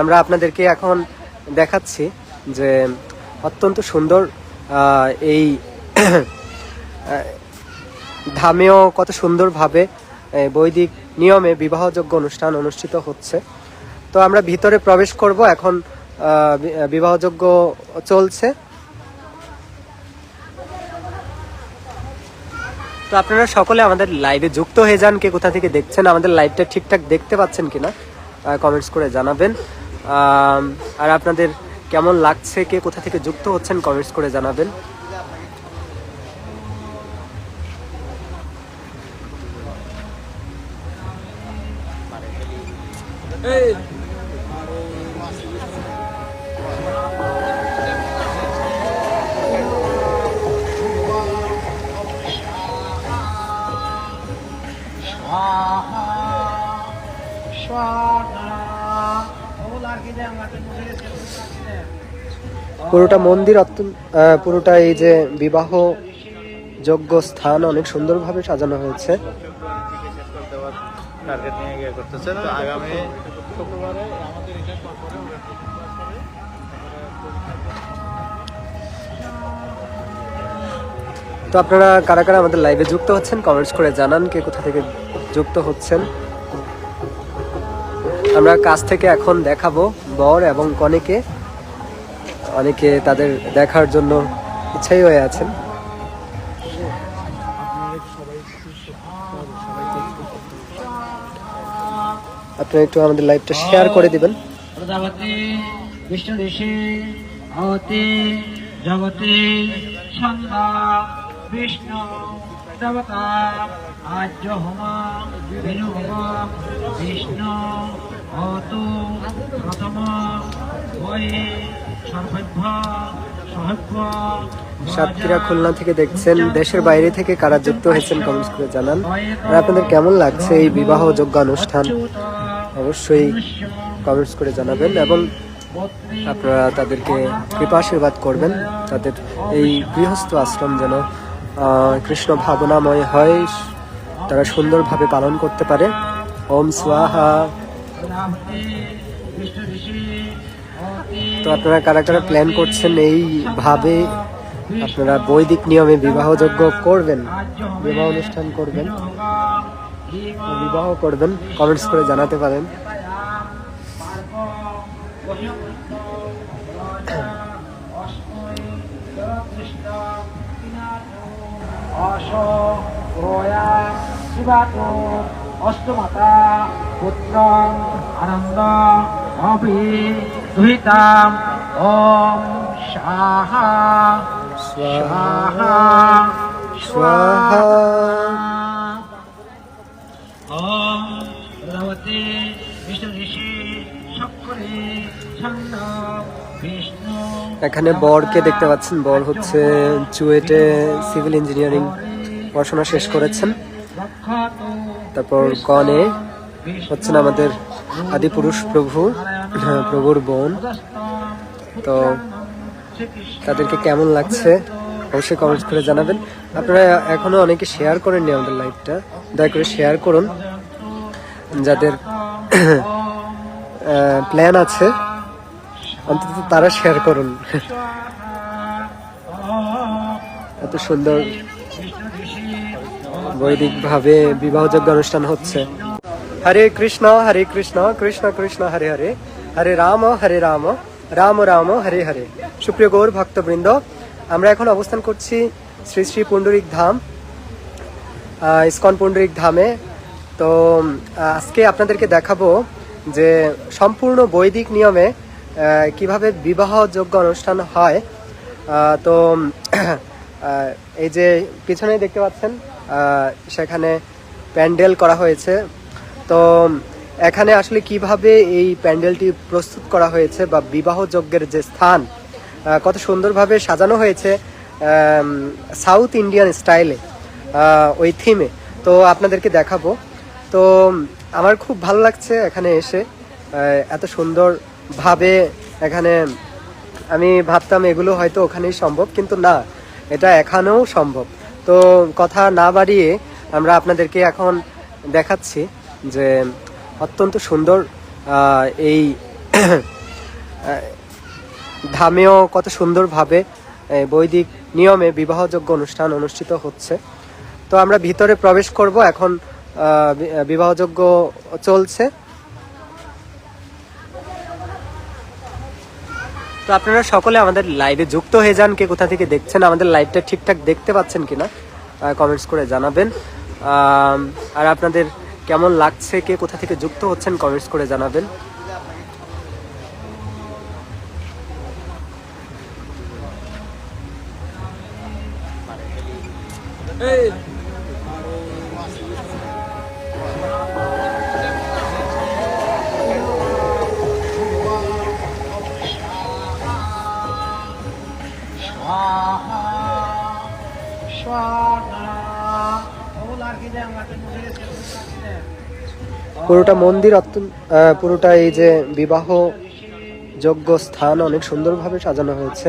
আমরা আপনাদেরকে এখন দেখাচ্ছি যে অত্যন্ত সুন্দর এই ধামেও কত সুন্দরভাবে বৈদিক নিয়মে বিবাহযোগ্য অনুষ্ঠান অনুষ্ঠিত হচ্ছে। তো আমরা ভিতরে প্রবেশ করব, এখন বিবাহযোগ্য চলছে। তো আপনারা সকলে আমাদের লাইভে যুক্ত হয়ে যান, কে কোথা থেকে দেখছেন, আমাদের লাইভটা ঠিকঠাক দেখতে পাচ্ছেন কিনা কমেন্টস করে জানাবেন। আর আপনাদের কেমন লাগছে? কে কোথা থেকে যুক্ত হচ্ছেন? কমেন্টস করে জানাবেন। পুরোটা মন্দির পুরোটা এই যে বিবাহ যোগ্য স্থান অনেক সুন্দরভাবে সাজানো হয়েছে। টার্গেট নিয়ে গিয়ে করতেছে। তো আগামী শুক্রবারে আমাদের এটা তো আপনারা কারা কারা আমাদের লাইভে যুক্ত হচ্ছেন কমেন্টস করে জানান কে কোথা থেকে যুক্ত হচ্ছেন। আমরা কাছ থেকে এখন দেখাবো বর এবং কনেকে। অনেকে তাদের দেখার জন্য ইচ্ছাই হয়ে আছেন। আপনারা একটু আমাদের লাইভটা শেয়ার করে দিবেন। বিষ্ণু আর্য হোম হোম বিষ্ণু সাতক্ষীরা খুলনা থেকে দেখছেন দেশের বাইরে থেকে কারা যুক্ত হয়েছেন কমেন্টস করে জানান। আর আপনাদের কেমন লাগছে এই বিবাহ যোগ্য অনুষ্ঠান? অবশ্যই কমেন্টস করে জানাবেন এবং আপনারা তাদেরকে কৃপা আশীর্বাদ করবেন তাদের এই গৃহস্থ আশ্রম যেন কৃষ্ণ ভাবনাময় হয় তারা সুন্দরভাবে পালন করতে পারে। ওম স্বাহা। তো আপনারা কারা কারা প্ল্যান করছেন এইভাবে আপনারা বৈদিক নিয়মে বিবাহযোগ্য করবেন, বিবাহ অনুষ্ঠান করবেন, বিবাহ করবেন কমেন্টস করে জানাতে পারেন। অষ্টমাতা পুত্র আনন্দ অভি দুহিতাম ওম সাহা স্বাহা স্বাহা স্বাহা ওম ভগবতী বিষ্ণু ঋষি সকলে বিষ্ণু এখানে বরকে দেখতে পাচ্ছেন। বর হচ্ছে চুয়েটে সিভিল ইঞ্জিনিয়ারিং পড়াশোনা শেষ করেছেন। তারপর কনে হচ্ছেন আমাদের আদিপুরুষ প্রভু। প্রভুর বোন। তো তাদেরকে কেমন লাগছে? অবশ্যই কমেন্টস করে জানাবেন। আপনারা এখনও অনেকে শেয়ার করেননি আমাদের লাইভটা দয়া করে শেয়ার করুন। যাদের প্ল্যান আছে, অন্তত তারা শেয়ার করুন। এত সুন্দর বৈদিক ভাবে বিবাহযোগ্য অনুষ্ঠান হচ্ছে। হরে কৃষ্ণ হরে কৃষ্ণ কৃষ্ণ কৃষ্ণ, হরে হরে। হরে রাম হরে রাম রাম রাম, হরে হরে। সুপ্রিয় গৌর ভক্তবৃন্দ, আমরা এখন অবস্থান করছি শ্রী শ্রী পুণ্ডরিক ধাম ইস্কন পুণ্ডরিক ধামে। তো আজকে আপনাদেরকে দেখাবো যে সম্পূর্ণ বৈদিক নিয়মে কীভাবে বিবাহযোগ্য অনুষ্ঠান হয়। তো এই যে পিছনে দেখতে পাচ্ছেন সেখানে প্যান্ডেল করা হয়েছে। তো এখানে আসলে কীভাবে এই প্যান্ডেলটি প্রস্তুত করা হয়েছে বা বিবাহ যজ্ঞের যে স্থান কত সুন্দরভাবে সাজানো হয়েছে সাউথ ইন্ডিয়ান স্টাইলে ওই থিমে তো আপনাদেরকে দেখাবো। তো আমার খুব ভালো লাগছে এখানে এসে। এত সুন্দরভাবে এখানে, আমি ভাবতাম এগুলো হয়তো ওখানেই সম্ভব, কিন্তু না, এটা এখানেও সম্ভব। তো কথা না বাড়িয়ে আমরা আপনাদেরকে এখন দেখাচ্ছি যে অত্যন্ত সুন্দর এই ধামেও কত সুন্দরভাবে বৈদিক নিয়মে বিবাহযোগ্য অনুষ্ঠান অনুষ্ঠিত হচ্ছে। তো আমরা ভিতরে প্রবেশ করব, এখন বিবাহযোগ্য চলছে। তো আপনারা সকলে আমাদের লাইভে যুক্ত হয়ে যান, কে কোথা থেকে দেখছেন, আমাদের লাইভটা ঠিকঠাক দেখতে পাচ্ছেন কিনা কমেন্টস করে জানাবেন। আর আপনাদের কেমন লাগছে? কে কোথা থেকে যুক্ত হচ্ছেন? কমেন্টস করে জানাবেন। স্বাহা পুরোটা মন্দির অত্যন্ত পুরোটা এই যে বিবাহ যোগ্য স্থান অনেক সুন্দরভাবে সাজানো হয়েছে।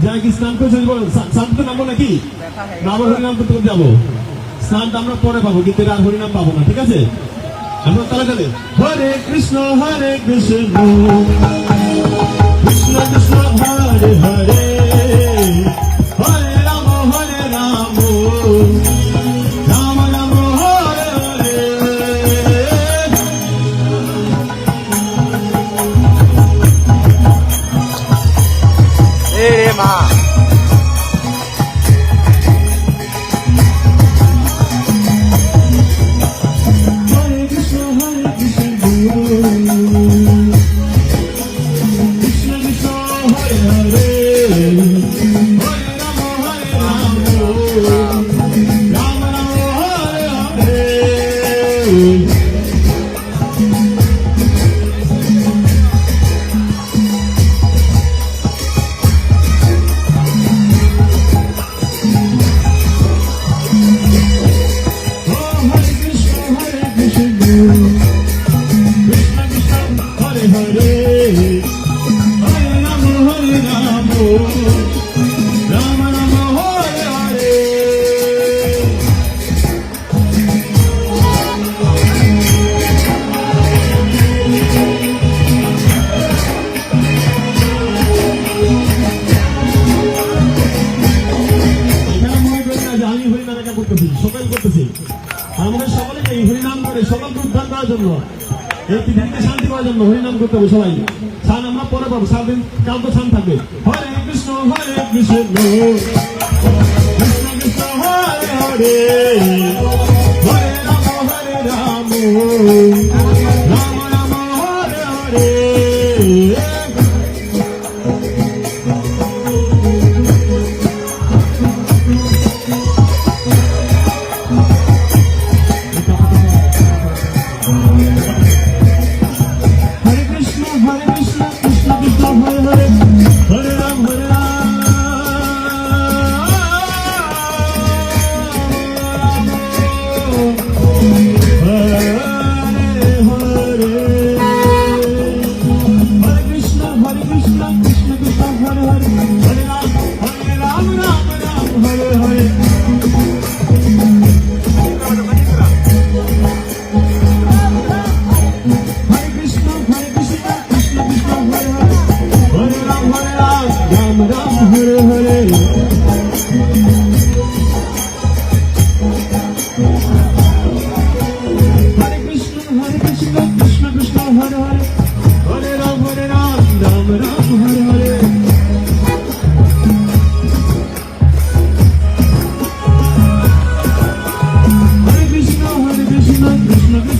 যাই স্নান করে করেছে বলেন স্নান তো নামবো নাকি? নামো হরিনাম তো তুমি যাব স্নানটা আমরা পরে পাবো কিন্তু আর হরিনাম পাবো না ঠিক আছে? আমরা তাহলে তাহলে হরে কৃষ্ণ হরে কৃষ্ণ। কৃষ্ণ কৃষ্ণ হরে হরে। হরে রাম হরে রাম। এই সকলকে উদ্ধার করার জন্য, এই পৃথিবীতে শান্তি করার জন্য হরিনাম করতে হবে সবাই সান আমরা পরে পাবো। সারাদিন কাল তো সান থাকবে। হরে কৃষ্ণ হরে কৃষ্ণ কৃষ্ণ কৃষ্ণ, হরে হরে। হরে রাম হরে রাম।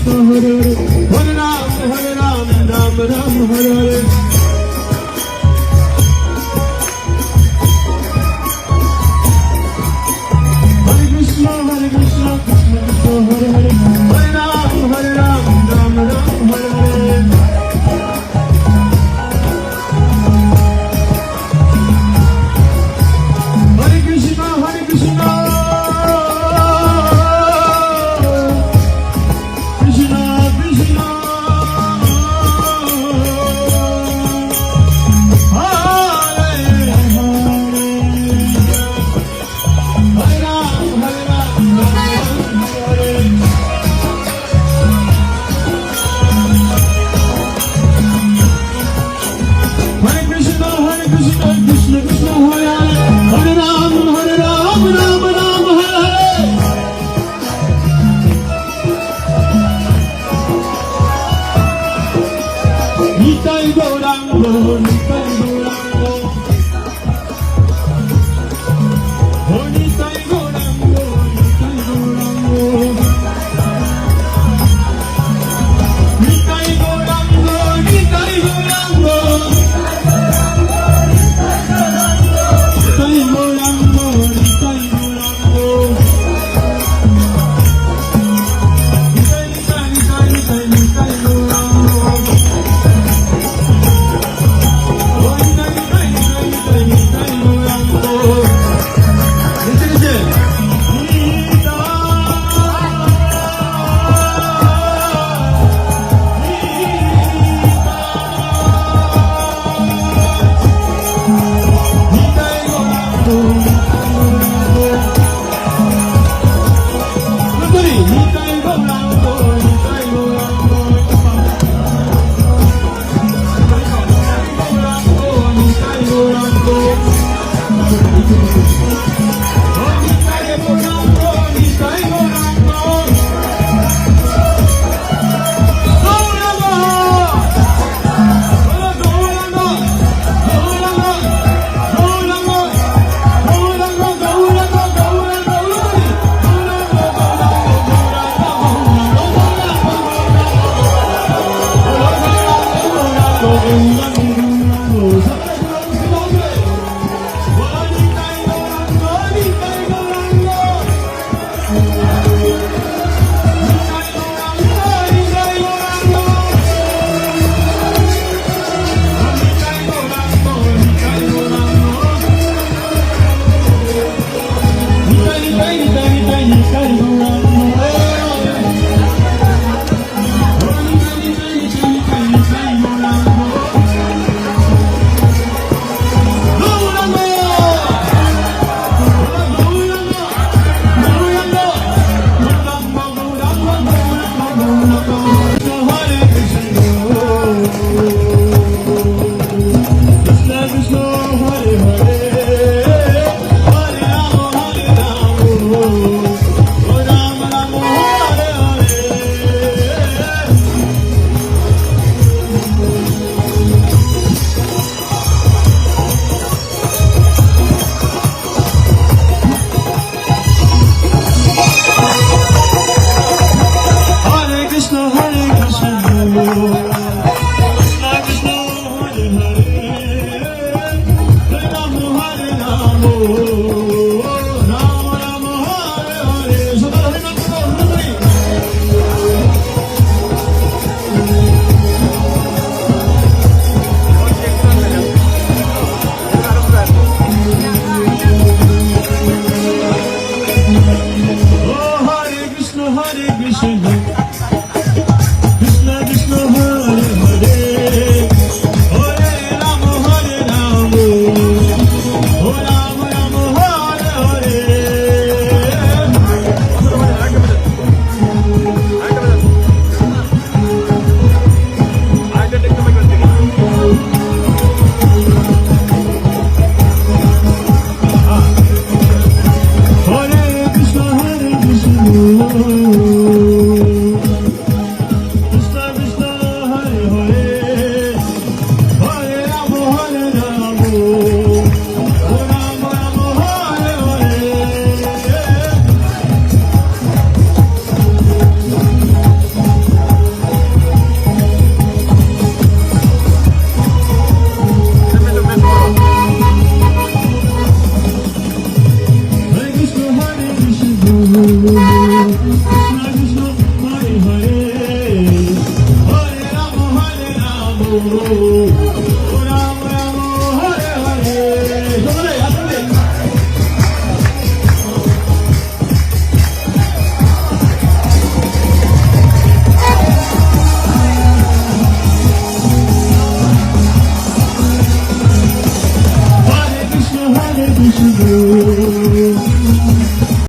કૃષ્ણ હરે. હરે રામ હરે રામ રામ રામ હરે હરે.